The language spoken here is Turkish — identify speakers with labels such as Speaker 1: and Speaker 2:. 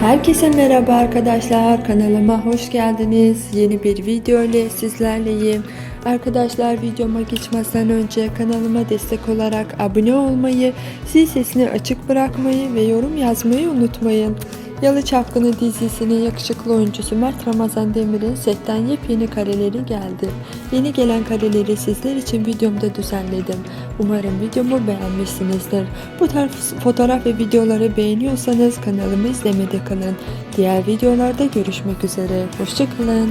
Speaker 1: Herkese merhaba arkadaşlar kanalıma hoş geldiniz. Yeni bir video ile sizlerleyim. Arkadaşlar videoma geçmezden önce kanalıma destek olarak abone olmayı, zil sesini açık bırakmayı ve yorum yazmayı unutmayın. Yalı Çapkını dizisinin yakışıklı oyuncusu Mert Ramazan Demir'in setten yepyeni kareleri geldi. Yeni gelen kareleri sizler için videomda düzenledim. Umarım videomu beğenmişsinizdir. Bu tarz fotoğraf ve videoları beğeniyorsanız kanalımı izlemede kalın. Diğer videolarda görüşmek üzere. Hoşçakalın.